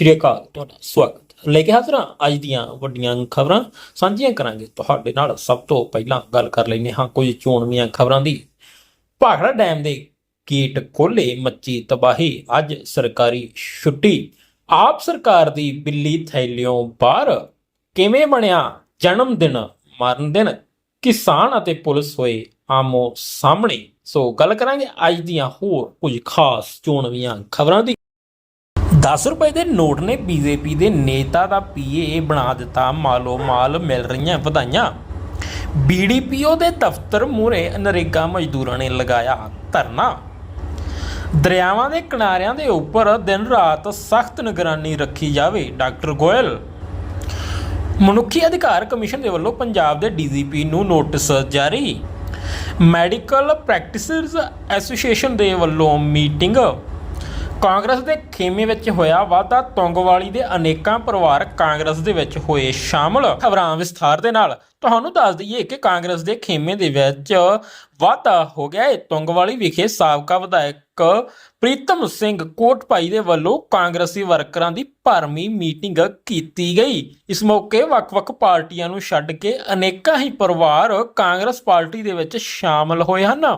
ਸ਼੍ਰੀ ਅਕਾਲ ਤੁਹਾਡਾ ਸਵਾਗਤ ਲੈ ਕੇ ਹਾਜ਼ਰ ਹਾਂ। ਅੱਜ ਦੀਆਂ ਵੱਡੀਆਂ ਖਬਰਾਂ ਸਾਂਝੀਆਂ ਕਰਾਂਗੇ ਤੁਹਾਡੇ ਨਾਲ। ਸਭ ਤੋਂ ਪਹਿਲਾਂ ਗੱਲ ਕਰ ਲੈਂਦੇ ਹਾਂ ਕੁਝ ਚੋਣਵੀਆਂ ਖਬਰਾਂ ਦੀ। ਭਾਖੜਾ ਡੈਮ ਦੇ ਗੇਟ ਖੋਲੇ ਮੱਚੀ ਤਬਾਹੀ, ਅੱਜ ਸਰਕਾਰੀ ਛੁੱਟੀ। ਆਪ ਸਰਕਾਰ ਦੀ ਬਿੱਲੀ ਥੈਲਿਓਂ ਬਾਹਰ। ਕਿਵੇਂ ਬਣਿਆ ਜਨਮ ਦਿਨ, ਮਰਨ ਦਿਨ? ਕਿਸਾਨ ਅਤੇ ਪੁਲਿਸ ਹੋਏ ਆਮੋ ਸਾਹਮਣੇ। ਸੋ ਗੱਲ ਕਰਾਂਗੇ ਅੱਜ ਦੀਆਂ ਹੋਰ ਕੁਝ ਖਾਸ ਚੋਣਵੀਆਂ ਖਬਰਾਂ ਦੀ। 10 ਰੁਪਏ ਦੇ ਨੋਟ ਨੇ ਬੀਜੇਪੀ ਦੇ ਨੇਤਾ ਦਾ ਪੀਏ ਬਣਾ ਦਿੱਤਾ। ਮਾਲੋ ਮਾਲ ਮਿਲ ਰਹੀਆਂ ਵਧਾਈਆਂ। ਬੀਡੀਪੀਓ ਦੇ ਦਫ਼ਤਰ ਮੂਹਰੇ ਨਰੇਗਾ ਮਜ਼ਦੂਰਾਂ ਨੇ ਲਗਾਇਆ ਧਰਨਾ। ਦਰਿਆਵਾਂ ਦੇ ਕਿਨਾਰਿਆਂ ਦੇ ਉੱਪਰ ਦਿਨ ਰਾਤ ਸਖਤ ਨਿਗਰਾਨੀ ਰੱਖੀ ਜਾਵੇ, ਡਾਕਟਰ ਗੋਇਲ। ਮਨੁੱਖੀ ਅਧਿਕਾਰ ਕਮਿਸ਼ਨ ਦੇ ਵੱਲੋਂ ਪੰਜਾਬ ਦੇ ਡੀਜੀਪੀ ਨੂੰ ਨੋਟਿਸ ਜਾਰੀ। ਮੈਡੀਕਲ ਪ੍ਰੈਕਟਿਸਰਸ ਐਸੋਸੀਏਸ਼ਨ ਦੇ ਵੱਲੋਂ ਮੀਟਿੰਗ ਕਾਂਗਰਸ ਦੇ ਖੇਮੇ ਵਿੱਚ ਹੋਇਆ ਵਾਧਾ, ਤੁੰਗਵਾਲੀ ਦੇ ਅਨੇਕਾਂ ਪਰਿਵਾਰ ਕਾਂਗਰਸ ਦੇ ਵਿੱਚ ਹੋਏ ਸ਼ਾਮਲ। ਖਬਰਾਂ ਵਿਸਥਾਰ ਦੇ ਨਾਲ। ਤੁਹਾਨੂੰ ਦੱਸ ਦਈਏ ਕਿ ਕਾਂਗਰਸ ਦੇ ਖੇਮੇ ਦੇ ਵਿੱਚ ਵਾਧਾ ਹੋ ਗਿਆ। ਹੈ ਤੁੰਗਵਾਲੀ ਵਿਖੇ ਸਾਬਕਾ ਵਿਧਾਇਕ ਪ੍ਰੀਤਮ ਸਿੰਘ ਕੋਟਪਾਈ ਦੇ ਵੱਲੋਂ ਕਾਂਗਰਸੀ ਵਰਕਰਾਂ ਦੀ ਭਰਮੀ ਮੀਟਿੰਗ ਕੀਤੀ ਗਈ। ਇਸ ਮੌਕੇ ਵੱਖ-ਵੱਖ ਪਾਰਟੀਆਂ ਨੂੰ ਛੱਡ ਕੇ ਅਨੇਕਾਂ ਹੀ ਪਰਿਵਾਰ ਕਾਂਗਰਸ ਪਾਰਟੀ ਦੇ ਵਿੱਚ ਸ਼ਾਮਲ ਹੋਏ ਹਨ।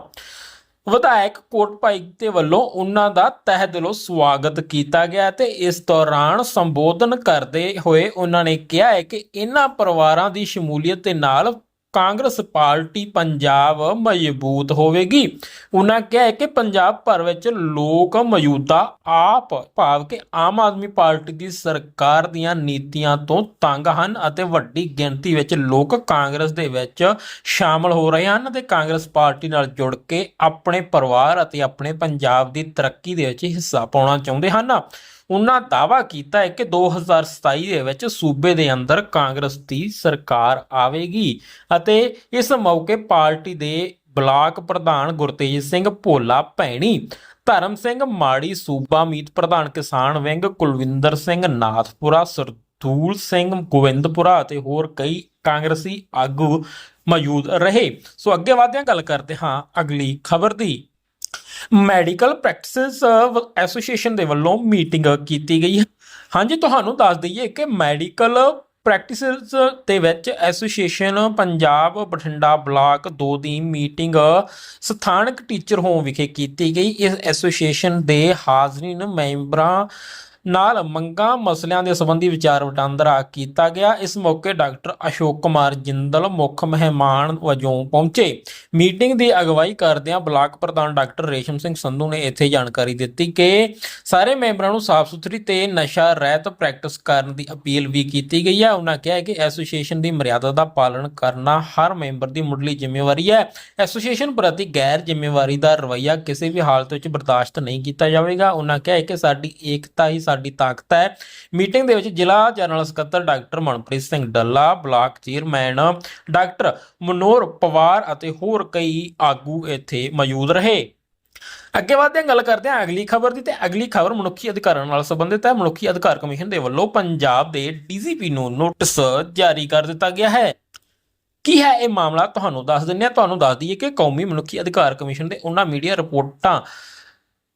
ਵਿਧਾਇਕ ਕੋਟਪਾਈ ਦੇ ਵੱਲੋਂ ਉਹਨਾਂ ਦਾ ਤਹਿ ਦਿਲੋਂ ਸਵਾਗਤ ਕੀਤਾ ਗਿਆ ਤੇ ਇਸ ਦੌਰਾਨ ਸੰਬੋਧਨ ਕਰਦੇ ਹੋਏ ਉਹਨਾਂ ਨੇ ਕਿਹਾ ਹੈ ਕਿ ਇਹਨਾਂ ਪਰਿਵਾਰਾਂ ਦੀ ਸ਼ਮੂਲੀਅਤ ਦੇ ਨਾਲ ਕਾਂਗਰਸ ਪਾਰਟੀ ਪੰਜਾਬ ਮਜ਼ਬੂਤ ਹੋਵੇਗੀ। ਉਹਨਾਂ ਕਿਹਾ ਕਿ ਪੰਜਾਬ ਭਰ ਵਿੱਚ ਲੋਕ ਮੌਜੂਦਾ ਆਪ ਭਾਵ ਕਿ ਆਮ ਆਦਮੀ ਪਾਰਟੀ ਦੀ ਸਰਕਾਰ ਦੀਆਂ ਨੀਤੀਆਂ ਤੋਂ ਤੰਗ ਹਨ ਅਤੇ ਵੱਡੀ ਗਿਣਤੀ ਵਿੱਚ ਲੋਕ ਕਾਂਗਰਸ ਦੇ ਵਿੱਚ ਸ਼ਾਮਲ ਹੋ ਰਹੇ ਹਨ ਤੇ ਕਾਂਗਰਸ ਪਾਰਟੀ ਨਾਲ ਜੁੜ ਕੇ ਆਪਣੇ ਪਰਿਵਾਰ ਅਤੇ ਆਪਣੇ ਪੰਜਾਬ ਦੀ ਤਰੱਕੀ ਦੇ ਵਿੱਚ ਹਿੱਸਾ ਪਾਉਣਾ ਚਾਹੁੰਦੇ ਹਨ। ਉਹਨਾਂ ਦਾਵਾ ਕੀਤਾ ਹੈ ਕਿ 2027 ਦੇ ਵਿੱਚ ਸੂਬੇ ਦੇ ਅੰਦਰ ਕਾਂਗਰਸ ਦੀ ਸਰਕਾਰ ਆਵੇਗੀ ਅਤੇ ਇਸ ਮੌਕੇ ਪਾਰਟੀ ਦੇ ਬਲਾਕ ਪ੍ਰਧਾਨ ਗੁਰਤੇਜ ਸਿੰਘ ਭੋਲਾ ਭੈਣੀ, ਧਰਮ ਸਿੰਘ ਮਾੜੀ, ਸੂਬਾ ਮੀਤ ਪ੍ਰਧਾਨ ਕਿਸਾਨ ਵਿੰਗ ਕੁਲਵਿੰਦਰ ਸਿੰਘ, ਨਾਥਪੁਰਾ, ਸਰਦੂਲ ਸਿੰਘ, ਗੋਬਿੰਦਪੁਰਾ ਅਤੇ ਹੋਰ ਕਈ ਕਾਂਗਰਸੀ ਆਗੂ ਮੌਜੂਦ ਰਹੇ। ਸੋ ਅੱਗੇ ਵਧਦੇ ਗੱਲ ਕਰਦੇ ਹਾਂ ਅਗਲੀ ਖਬਰ ਦੀ। ਮੈਡੀਕਲ ਪ੍ਰੈਕਟਿਸਸ ਐਸੋਸੀਏਸ਼ਨ ਦੇ ਵੱਲੋਂ ਮੀਟਿੰਗ ਕੀਤੀ ਗਈ ਹਾਂਜੀ, ਤੁਹਾਨੂੰ ਦੱਸ ਦਈਏ ਕਿ ਮੈਡੀਕਲ ਪ੍ਰੈਕਟਿਸਸ ਦੇ ਵਿੱਚ ਐਸੋਸੀਏਸ਼ਨ ਪੰਜਾਬ ਬਠਿੰਡਾ ਬਲਾਕ 2 ਦੀ ਮੀਟਿੰਗ ਸਥਾਨਕ ਟੀਚਰ ਹੋਮ ਵਿਖੇ ਕੀਤੀ ਗਈ। ਇਸ ਐਸੋਸੀਏਸ਼ਨ ਦੇ ਹਾਜ਼ਰੀਨ ਮੈਂਬਰਾਂ ਨਾਲ ਮੰਗਾਂ ਮਸਲਿਆਂ ਦੇ ਸੰਬੰਧੀ ਵਿਚਾਰ ਵਟਾਂਦਰਾ ਕੀਤਾ ਗਿਆ। ਇਸ ਮੌਕੇ ਡਾਕਟਰ ਅਸ਼ੋਕ ਕੁਮਾਰ ਜਿੰਦਲ, ਮੁੱਖ ਮਹਿਮਾਨ ਵਜੋਂ ਪਹੁੰਚੇ। ਮੀਟਿੰਗ ਦੀ ਅਗਵਾਈ ਕਰਦਿਆਂ ਬਲਾਕ ਪ੍ਰਧਾਨ ਡਾਕਟਰ ਰੇਸ਼ਮ ਸਿੰਘ ਸੰਧੂ ਨੇ ਇੱਥੇ ਜਾਣਕਾਰੀ ਦਿੱਤੀ ਕਿ ਸਾਰੇ ਮੈਂਬਰਾਂ ਨੂੰ ਸਾਫ਼ ਸੁਥਰੀ ਤੇ ਨਸ਼ਾ ਰਹਿਤ ਪ੍ਰੈਕਟਿਸ ਕਰਨ ਦੀ ਅਪੀਲ ਵੀ ਕੀਤੀ ਗਈ ਹੈ। ਉਹਨਾਂ ਕਿਹਾ ਕਿ ਐਸੋਸੀਏਸ਼ਨ ਦੀ ਮਰਿਆਦਾ ਦਾ ਪਾਲਣ ਕਰਨਾ ਹਰ ਮੈਂਬਰ ਦੀ ਮੁੱਢਲੀ ਜ਼ਿੰਮੇਵਾਰੀ ਹੈ। ਐਸੋਸੀਏਸ਼ਨ ਪ੍ਰਤੀ ਗੈਰ ਜ਼ਿੰਮੇਵਾਰੀ ਦਾ ਰਵੱਈਆ ਕਿਸੇ ਵੀ ਹਾਲਤ ਵਿੱਚ ਬਰਦਾਸ਼ਤ ਨਹੀਂ ਕੀਤਾ ਜਾਵੇਗਾ। ਉਹਨਾਂ ਕਿਹਾ ਕਿ ਸਾਡੀ ਏਕਤਾ ਹੀ ਸਾਡੀ ਤਾਕਤ ਹੈ। ਮੀਟਿੰਗ ਦੇ ਵਿੱਚ ਜ਼ਿਲ੍ਹਾ ਜਨਰਲ ਸਕੱਤਰ doctor Manpreet Singh Dalla block chairman doctor Manor Pawar ਅਤੇ ਹੋਰ ਕਈ ਆਗੂ ਇੱਥੇ ਮੌਜੂਦ ਰਹੇ। ਅੱਗੇ ਵਧਦੇ ਹਾਂ, ਗੱਲ ਕਰਦੇ ਹਾਂ ਅਗਲੀ ਖਬਰ ਦੀ ਤੇ ਅਗਲੀ ਖਬਰ ਮਨੁੱਖੀ ਅਧਿਕਾਰਾਂ ਨਾਲ ਸੰਬੰਧਿਤ ਹੈ। ਮਨੁੱਖੀ ਅਧਿਕਾਰ ਕਮਿਸ਼ਨ ਦੇ ਵੱਲੋਂ ਪੰਜਾਬ ਦੇ ਡੀਜੀਪੀ ਨੂੰ ਨੋਟਿਸ ਜਾਰੀ ਕਰ ਦਿੱਤਾ ਗਿਆ ਹੈ। ਕੀ ਹੈ ਇਹ ਮਾਮਲਾ? ਤੁਹਾਨੂੰ ਦੱਸ ਦਿੰਦੇ ਹਾਂ। ਤੁਹਾਨੂੰ ਦੱਸ ਦਈਏ ਕਿ ਕੌਮੀ ਮਨੁੱਖੀ ਅਧਿਕਾਰ ਕਮਿਸ਼ਨ ਦੇ ਉਹਨਾਂ ਮੀਡੀਆ ਰਿਪੋਰਟਾਂ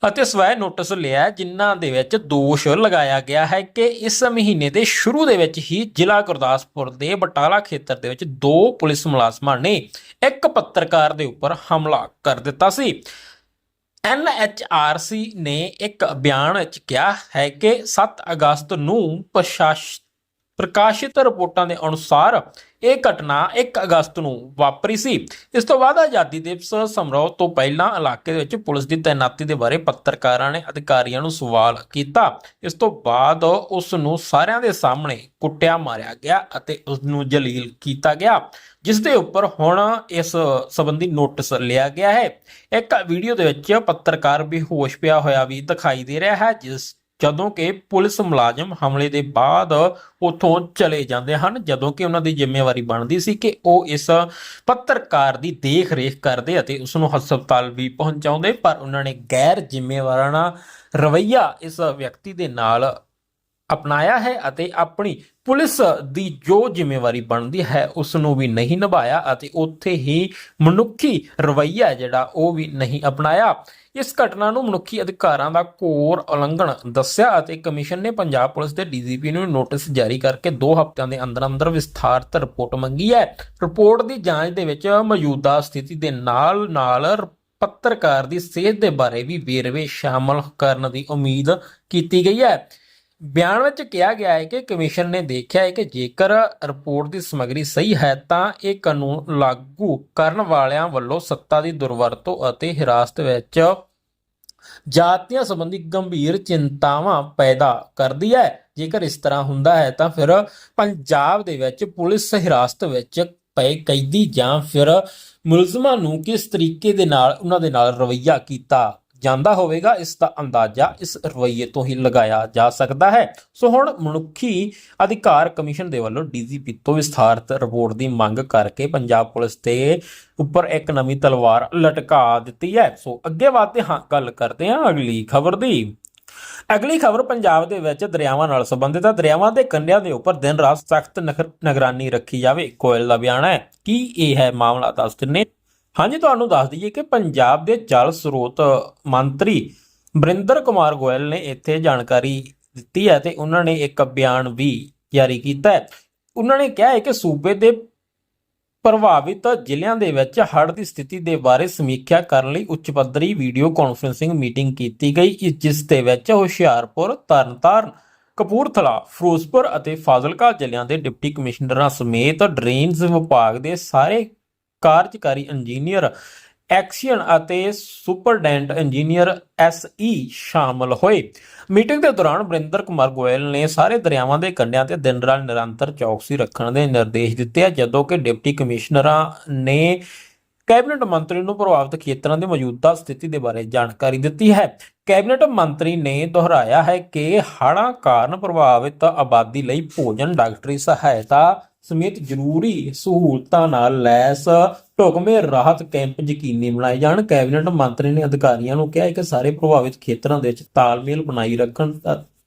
ਅਤੇ ਸਵੈ ਨੋਟਿਸ ਲਿਆ ਜਿਨ੍ਹਾਂ ਦੇ ਵਿੱਚ ਦੋਸ਼ ਲਗਾਇਆ ਗਿਆ ਹੈ ਕਿ ਇਸ ਮਹੀਨੇ ਦੇ ਸ਼ੁਰੂ ਦੇ ਵਿੱਚ ਹੀ ਜ਼ਿਲ੍ਹਾ ਗੁਰਦਾਸਪੁਰ ਦੇ ਬਟਾਲਾ ਖੇਤਰ ਦੇ ਵਿੱਚ ਦੋ ਪੁਲਿਸ ਮੁਲਾਜ਼ਮਾਂ ਨੇ ਇੱਕ ਪੱਤਰਕਾਰ ਦੇ ਉੱਪਰ ਹਮਲਾ ਕਰ ਦਿੱਤਾ ਸੀ। ਐਨਐਚਆਰਸੀ ਨੇ ਇੱਕ ਬਿਆਨ ਵਿੱਚ ਕਿਹਾ ਹੈ ਕਿ 7 ਅਗਸਤ ਨੂੰ ਪ੍ਰਸ਼ਾਸ ਪ੍ਰਕਾਸ਼ਿਤ ਰਿਪੋਰਟਾਂ ਦੇ ਅਨੁਸਾਰ ਇਹ ਘਟਨਾ 1 ਅਗਸਤ ਨੂੰ ਵਾਪਰੀ ਸੀ। ਇਸ ਤੋਂ ਬਾਅਦ ਆਜ਼ਾਦੀ ਦਿਵਸ ਸਮਾਰੋਹ ਤੋਂ ਪਹਿਲਾਂ ਇਲਾਕੇ ਦੇ ਵਿੱਚ ਪੁਲਿਸ ਦੀ ਤਾਇਨਾਤੀ ਦੇ ਬਾਰੇ ਪੱਤਰਕਾਰਾਂ ਨੇ ਅਧਿਕਾਰੀਆਂ ਨੂੰ ਸਵਾਲ ਕੀਤਾ। ਇਸ ਤੋਂ ਬਾਅਦ ਉਸ ਨੂੰ ਸਾਰਿਆਂ ਦੇ ਸਾਹਮਣੇ ਕੁੱਟਿਆ, ਮਾਰਿਆ ਗਿਆ ਅਤੇ ਉਸ ਨੂੰ ਜਲੀਲ ਕੀਤਾ ਗਿਆ, ਜਿਸ ਦੇ ਉੱਪਰ ਹੁਣ ਇਸ ਸੰਬੰਧੀ ਨੋਟਿਸ ਲਿਆ ਗਿਆ ਹੈ। ਇੱਕ ਵੀਡੀਓ ਦੇ ਵਿੱਚ ਪੱਤਰਕਾਰ ਵੀ ਹੋਸ਼ ਪਿਆ ਹੋਇਆ ਵੀ ਦਿਖਾਈ ਦੇ ਰਿਹਾ ਹੈ, ਜਿਸ ਜਦੋਂ ਕਿ ਪੁਲਿਸ ਮੁਲਾਜ਼ਮ ਹਮਲੇ ਦੇ ਬਾਅਦ ਉੱਥੋਂ ਚਲੇ ਜਾਂਦੇ ਹਨ, ਜਦੋਂ ਕਿ ਉਹਨਾਂ ਦੀ ਜ਼ਿੰਮੇਵਾਰੀ ਬਣਦੀ ਸੀ ਕਿ ਉਹ ਇਸ ਪੱਤਰਕਾਰ ਦੀ ਦੇਖ-ਰੇਖ ਕਰਦੇ ਅਤੇ ਉਸ ਨੂੰ ਹਸਪਤਾਲ ਵੀ ਪਹੁੰਚਾਉਂਦੇ, ਪਰ ਉਹਨਾਂ ਨੇ ਗੈਰ ਜ਼ਿੰਮੇਵਾਰਾਨਾ ਰਵੱਈਆ ਇਸ ਵਿਅਕਤੀ ਦੇ ਨਾਲ ਅਪਣਾਇਆ ਹੈ ਅਤੇ ਆਪਣੀ ਪੁਲਿਸ ਦੀ ਜੋ ਜ਼ਿੰਮੇਵਾਰੀ ਬਣਦੀ ਹੈ ਉਸ ਨੂੰ ਵੀ ਨਹੀਂ ਨਿਭਾਇਆ ਅਤੇ ਉੱਥੇ ਹੀ ਮਨੁੱਖੀ ਰਵੱਈਆ ਜਿਹੜਾ ਉਹ ਵੀ ਨਹੀਂ ਅਪਣਾਇਆ। ਇਸ ਘਟਨਾ ਨੂੰ ਮਨੁੱਖੀ ਅਧਿਕਾਰਾਂ ਦਾ ਘੋਰ ਉਲੰਘਣ ਦੱਸਿਆ ਅਤੇ ਕਮਿਸ਼ਨ ਨੇ ਪੰਜਾਬ ਪੁਲਿਸ ਦੇ ਡੀਜੀਪੀ ਨੂੰ ਨੋਟਿਸ ਜਾਰੀ ਕਰਕੇ 2 ਹਫ਼ਤਿਆਂ ਦੇ ਅੰਦਰ ਅੰਦਰ ਵਿਸਥਾਰਤ ਰਿਪੋਰਟ ਮੰਗੀ ਹੈ। ਰਿਪੋਰਟ ਦੀ ਜਾਂਚ ਦੇ ਵਿੱਚ ਮੌਜੂਦਾ ਸਥਿਤੀ ਦੇ ਨਾਲ ਨਾਲ ਪੱਤਰਕਾਰ ਦੀ ਸਿਹਤ ਦੇ ਬਾਰੇ ਵੀ ਵੇਰਵੇ ਸ਼ਾਮਲ ਕਰਨ ਦੀ ਉਮੀਦ ਕੀਤੀ ਗਈ ਹੈ। ਬਿਆਨ ਵਿੱਚ ਕਿਹਾ ਗਿਆ ਹੈ ਕਿ ਕਮਿਸ਼ਨ ਨੇ ਦੇਖਿਆ ਹੈ ਕਿ ਜੇਕਰ ਰਿਪੋਰਟ ਦੀ ਸਮੱਗਰੀ ਸਹੀ ਹੈ ਤਾਂ ਇਹ ਕਾਨੂੰਨ ਲਾਗੂ ਕਰਨ ਵਾਲਿਆਂ ਵੱਲੋਂ ਸੱਤਾ ਦੀ ਦੁਰਵਰਤੋਂ ਅਤੇ ਹਿਰਾਸਤ ਵਿੱਚ ਜਾਤੀਆਂ ਸੰਬੰਧੀ ਗੰਭੀਰ ਚਿੰਤਾਵਾਂ ਪੈਦਾ ਕਰਦੀ ਹੈ। ਜੇਕਰ ਇਸ ਤਰ੍ਹਾਂ ਹੁੰਦਾ ਹੈ ਤਾਂ ਫਿਰ ਪੰਜਾਬ ਦੇ ਵਿੱਚ ਪੁਲਿਸ ਹਿਰਾਸਤ ਵਿੱਚ ਪਏ ਕੈਦੀ ਜਾਂ ਫਿਰ ਮੁਲਜ਼ਮਾਂ ਨੂੰ ਕਿਸ ਤਰੀਕੇ ਦੇ ਨਾਲ, ਉਹਨਾਂ ਦੇ ਨਾਲ ਰਵੱਈਆ ਕੀਤਾ ਜਾਂਦਾ ਹੋਵੇਗਾ, ਇਸ ਦਾ ਅੰਦਾਜ਼ਾ ਇਸ ਰਵੱਈਏ ਤੋਂ ਹੀ ਲਗਾਇਆ ਜਾ ਸਕਦਾ ਹੈ। ਸੋ ਹੁਣ ਮਨੁੱਖੀ ਅਧਿਕਾਰ ਕਮਿਸ਼ਨ ਦੇ ਵੱਲੋਂ ਡੀਜੀਪੀ ਤੋਂ ਵਿਸਥਾਰਤ ਰਿਪੋਰਟ ਦੀ ਮੰਗ ਕਰਕੇ ਪੰਜਾਬ ਪੁਲਿਸ ਤੇ ਉੱਪਰ ਇੱਕ ਨਵੀਂ ਤਲਵਾਰ ਲਟਕਾ ਦਿੱਤੀ ਹੈ। ਸੋ ਅੱਗੇ ਵਧਦੇ ਹਾਂ, ਗੱਲ ਕਰਦੇ ਹਾਂ ਅਗਲੀ ਖਬਰ ਦੀ। ਅਗਲੀ ਖਬਰ ਪੰਜਾਬ ਦੇ ਵਿੱਚ ਦਰਿਆਵਾਂ ਨਾਲ ਸੰਬੰਧਿਤ ਹੈ। ਦਰਿਆਵਾਂ ਦੇ ਕੰਢਿਆਂ ਦੇ ਉੱਪਰ ਦਿਨ ਰਾਤ ਸਖਤ ਨਿਗਰਾਨੀ ਰੱਖੀ ਜਾਵੇ, ਕੋਇਲ ਦਾ ਬਿਆਨ ਹੈ। ਕੀ ਇਹ ਹੈ ਮਾਮਲਾ, ਦੱਸ ਦਿੰਨੇ ਹਾਂਜੀ, ਤੁਹਾਨੂੰ ਦੱਸ ਦਈਏ ਕਿ ਪੰਜਾਬ ਦੇ ਜਲ ਸਰੋਤ ਮੰਤਰੀ ਬਰਿੰਦਰ ਕੁਮਾਰ ਗੋਇਲ ਨੇ ਇੱਥੇ ਜਾਣਕਾਰੀ ਦਿੱਤੀ ਹੈ ਤੇ ਉਹਨਾਂ ਨੇ ਇੱਕ ਬਿਆਨ ਵੀ ਜਾਰੀ ਕੀਤਾ ਹੈ। ਉਹਨਾਂ ਨੇ ਕਿਹਾ ਹੈ ਕਿ ਸੂਬੇ ਦੇ ਪ੍ਰਭਾਵਿਤ ਜ਼ਿਲ੍ਹਿਆਂ ਦੇ ਵਿੱਚ ਹੜ੍ਹ ਦੀ ਸਥਿਤੀ ਦੇ ਬਾਰੇ ਸਮੀਖਿਆ ਕਰਨ ਲਈ ਉੱਚ ਪੱਧਰੀ ਵੀਡੀਓ ਕਾਨਫਰੰਸਿੰਗ ਮੀਟਿੰਗ ਕੀਤੀ ਗਈ ਜਿਸ ਦੇ ਵਿੱਚ ਹੁਸ਼ਿਆਰਪੁਰ, ਤਰਨਤਾਰਨ, ਕਪੂਰਥਲਾ, ਫਿਰੋਜ਼ਪੁਰ ਅਤੇ ਫਾਜ਼ਿਲਕਾ ਜ਼ਿਲ੍ਹਿਆਂ ਦੇ ਡਿਪਟੀ ਕਮਿਸ਼ਨਰਾਂ ਸਮੇਤ ਡਰੇਨਜ਼ ਵਿਭਾਗ ਦੇ ਸਾਰੇ ਕਾਰਜਕਾਰੀ ਇੰਜੀਨੀਅਰ, ਐਕਸੀਅਨ ਅਤੇ ਸੁਪਰਡੈਂਟ ਇੰਜੀਨੀਅਰ ਐਸ ਈ ਸ਼ਾਮਲ ਹੋਏ। ਮੀਟਿੰਗ ਦੇ ਦੌਰਾਨ ਬਰਿੰਦਰ ਕੁਮਾਰ ਗੋਇਲ ਨੇ ਸਾਰੇ ਦਰਿਆਵਾਂ ਦੇ ਕੰਢਿਆਂ ਤੇ ਦਿਨ ਰਾਤ ਨਿਰੰਤਰ ਚੌਕਸੀ ਰੱਖਣ ਦੇ ਨਿਰਦੇਸ਼ ਦਿੱਤੇ ਜਦੋਂ ਕਿ ਡਿਪਟੀ ਕਮਿਸ਼ਨਰਾਂ ਨੇ ਕੈਬਨਿਟ ਮੰਤਰੀ ਨੂੰ ਪ੍ਰਭਾਵਿਤ ਖੇਤਰਾਂ ਦੀ ਮੌਜੂਦਾ ਸਥਿਤੀ ਦੇ ਬਾਰੇ ਜਾਣਕਾਰੀ ਦਿੱਤੀ ਹੈ। ਕੈਬਨਿਟ ਮੰਤਰੀ ਨੇ ਦੁਹਰਾਇਆ ਹੈ ਕਿ ਹੜ੍ਹਾਂ ਕਾਰਨ ਪ੍ਰਭਾਵਿਤ ਆਬਾਦੀ ਲਈ ਭੋਜਨ, ਡਾਕਟਰੀ ਸਹਾਇਤਾ ਸਮੇਤ ਜ਼ਰੂਰੀ ਸਹੂਲਤਾਂ ਨਾਲ ਲੈਸ ਢੁਕਵੇਂ ਰਾਹਤ ਕੈਂਪ ਯਕੀਨੀ ਬਣਾਏ ਜਾਣ। ਕੈਬਨਿਟ ਮੰਤਰੀ ਨੇ ਅਧਿਕਾਰੀਆਂ ਨੂੰ ਕਿਹਾ ਹੈ ਕਿ ਸਾਰੇ ਪ੍ਰਭਾਵਿਤ ਖੇਤਰਾਂ ਦੇ ਵਿੱਚ ਤਾਲਮੇਲ ਬਣਾਈ ਰੱਖਣ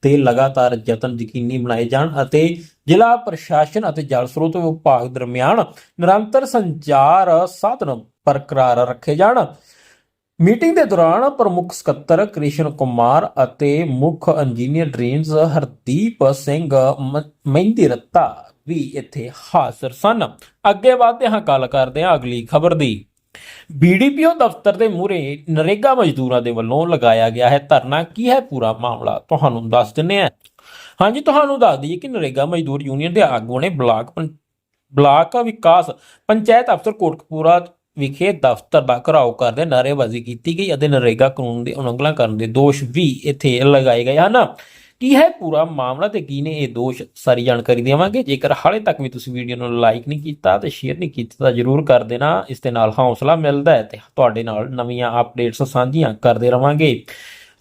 ਤੇ ਲਗਾਤਾਰ ਯਤਨ ਯਕੀਨੀ ਬਣਾਏ ਜਾਣ ਅਤੇ ਜ਼ਿਲ੍ਹਾ ਪ੍ਰਸ਼ਾਸਨ ਅਤੇ ਜਲ ਸਰੋਤ ਵਿਭਾਗ ਦਰਮਿਆਨ ਨਿਰੰਤਰ ਸੰਚਾਰ ਸਾਧਨ ਬਰਕਰਾਰ ਰੱਖੇ ਜਾਣ। ਮੀਟਿੰਗ ਦੇ ਦੌਰਾਨ ਪ੍ਰਮੁੱਖ ਸਕੱਤਰ ਕ੍ਰਿਸ਼ਨ ਕੁਮਾਰ ਅਤੇ ਮੁੱਖ ਇੰਜੀਨੀਅਰ ਡ੍ਰੀਮਸ ਹਰਦੀਪ ਸਿੰਘ ਮ- ਮਹਿੰਦੀ ਰੱਤਾ ਵੀ ਇੱਥੇ ਹਾਜ਼ਰ ਸਨ। ਅੱਗੇ ਵਧਦੇ ਹਾਂ, ਗੱਲ ਕਰਦੇ ਹਾਂ ਅਗਲੀ ਖਬਰ ਦੀ। ਬੀਡੀਪੀਓ ਦਫ਼ਤਰ ਦੇ ਮੂਹਰੇ ਨਰੇਗਾ ਮਜ਼ਦੂਰਾਂ ਦੇ ਵੱਲੋਂ ਲਗਾਇਆ ਗਿਆ ਹੈ ਧਰਨਾ। ਕੀ ਹੈ ਪੂਰਾ ਮਾਮਲਾ? ਤੁਹਾਨੂੰ ਦੱਸ ਦਿੰਨੇ ਆ ਹਾਂਜੀ, ਤੁਹਾਨੂੰ ਦੱਸ ਦਈਏ ਕਿ ਨਰੇਗਾ ਮਜ਼ਦੂਰ ਯੂਨੀਅਨ ਦੇ ਆਗੂਆਂ ਨੇ ਬਲਾਕ ਪੰ- ਬਲਾਕ ਵਿਕਾਸ ਪੰਚਾਇਤ ਅਫਸਰ ਕੋਟਕਪੂਰਾ ਵਿਖੇ ਦਫ਼ਤਰ ਦਾ ਘਰਾਓ ਕਰਦੇ ਨਾਅਰੇਬਾਜ਼ੀ ਕੀਤੀ ਗਈ ਅਤੇ ਨਰੇਗਾ ਕਾਨੂੰਨ ਦੀ ਉਲੰਘਣਾ ਕਰਨ ਦੇ ਦੋਸ਼ ਵੀ ਇੱਥੇ ਲਗਾਏ ਗਏ ਹਨ। ਕੀ ਹੈ ਪੂਰਾ ਮਾਮਲਾ ਤੇ ਕੀ ਨੇ ਇਹ ਦੋਸ਼? ਸਾਰੀ ਜਾਣਕਾਰੀ ਦੇਵਾਂਗੇ। ਜੇਕਰ ਹਾਲੇ ਤੱਕ ਵੀ ਤੁਸੀਂ ਵੀਡੀਓ ਨੂੰ ਲਾਈਕ ਨਹੀਂ ਕੀਤਾ ਤੇ ਸ਼ੇਅਰ ਨਹੀਂ ਕੀਤਾ ਤਾਂ ਜਰੂਰ ਕਰ ਦੇਣਾ। ਇਸ ਦੇ ਨਾਲ ਹੌਸਲਾ ਮਿਲਦਾ ਹੈ ਤੇ ਤੁਹਾਡੇ ਨਾਲ ਨਵੀਆਂ ਅਪਡੇਟਸ ਸਾਂਝੀਆਂ ਕਰਦੇ ਰਵਾਂਗੇ।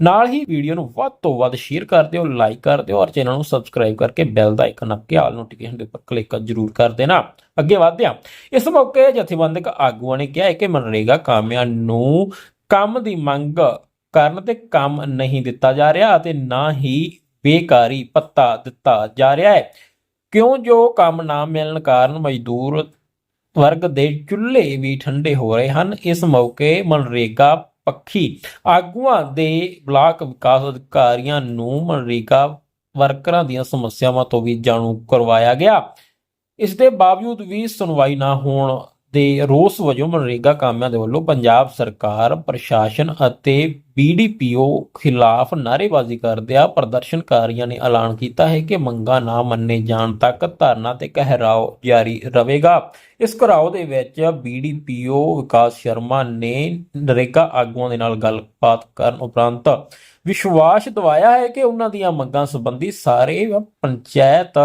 ਨਾਲ ਹੀ ਵੀਡੀਓ ਨੂੰ ਵੱਧ ਤੋਂ ਵੱਧ ਸ਼ੇਅਰ ਕਰ ਦਿਓ, ਲਾਈਕ ਕਰ ਦਿਓ ਔਰ ਚੈਨਲ ਨੂੰ ਸਬਸਕ੍ਰਾਈਬ ਕਰਕੇ ਬੈਲ ਦਾ ਆਈਕਨ ਨੱਪ ਕੇ ਆਲ ਨੋਟੀਫਿਕੇਸ਼ਨ ਦੇ ਉੱਪਰ ਕਲਿੱਕ ਜਰੂਰ ਕਰ ਦੇਣਾ। ਅੱਗੇ ਵਧਦੇ ਹਾਂ। ਇਸ ਮੌਕੇ ਜਥੇਬੰਦਕ ਆਗੂਆਂ ਨੇ ਕਿਹਾ ਕਿ ਮਨਰੇਗਾ ਕਾਮਿਆਂ ਨੂੰ ਕੰਮ ਦੀ ਮੰਗ ਕਰਨ ਤੇ ਕੰਮ ਨਹੀਂ ਦਿੱਤਾ ਜਾ ਰਿਹਾ ਅਤੇ ਨਾ ਹੀ ਬੇਕਾਰੀ ਪੱਤਾ ਦਿੱਤਾ ਜਾ ਰਿਹਾ ਹੈ। ਕਿਉਂ ਜੋ ਕੰਮ ਨਾ ਮਿਲਣ ਕਾਰਨ ਮਜ਼ਦੂਰ ਵਰਗ ਦੇ ਚੁੱਲ੍ਹੇ ਵੀ ਠੰਡੇ ਹੋ ਰਹੇ ਹਨ। ਇਸ ਮੌਕੇ ਮਨਰੇਗਾ ਪੱਖੀ ਆਗੂਆਂ ਦੇ ਬਲਾਕ ਵਿਕਾਸ ਅਧਿਕਾਰੀਆਂ ਨੂੰ ਮਨਰੇਗਾ ਵਰਕਰਾਂ ਦੀਆਂ ਸਮੱਸਿਆਵਾਂ ਤੋਂ ਵੀ ਜਾਣੂ ਕਰਵਾਇਆ ਗਿਆ। ਇਸ ਦੇ ਬਾਵਜੂਦ ਵੀ ਸੁਣਵਾਈ ਨਾ ਹੋਣ ਦੇ ਰੋਸ ਵਜੋਂ ਮਨਰੇਗਾ ਕਾਮਿਆਂ ਦੇ ਵੱਲੋਂ ਪੰਜਾਬ ਸਰਕਾਰ, ਪ੍ਰਸ਼ਾਸਨ ਅਤੇ ਬੀਡੀਪੀਓ ਖਿਲਾਫ ਨਾਅਰੇਬਾਜ਼ੀ ਕਰਦਿਆਂ ਪ੍ਰਦਰਸ਼ਨਕਾਰੀਆਂ ਨੇ ਐਲਾਨ ਕੀਤਾ ਹੈ ਕਿ ਮੰਗਾਂ ਨਾ ਮੰਨੇ ਜਾਣ ਤੱਕ ਧਰਨਾ ਤੇ ਕਹਿਰਾਓ ਜਾਰੀ ਰਹੇਗਾ। ਇਸ ਘਰਾਓ ਦੇ ਵਿੱਚ ਬੀਡੀਪੀਓ ਵਿਕਾਸ ਸ਼ਰਮਾ ਨੇ ਨਰੇਗਾ ਆਗੂਆਂ ਦੇ ਨਾਲ ਗੱਲਬਾਤ ਕਰਨ ਉਪਰੰਤ ਵਿਸ਼ਵਾਸ ਦਿਵਾਇਆ ਹੈ ਕਿ ਉਹਨਾਂ ਦੀਆਂ ਮੰਗਾਂ ਸੰਬੰਧੀ ਸਾਰੇ ਪੰਚਾਇਤ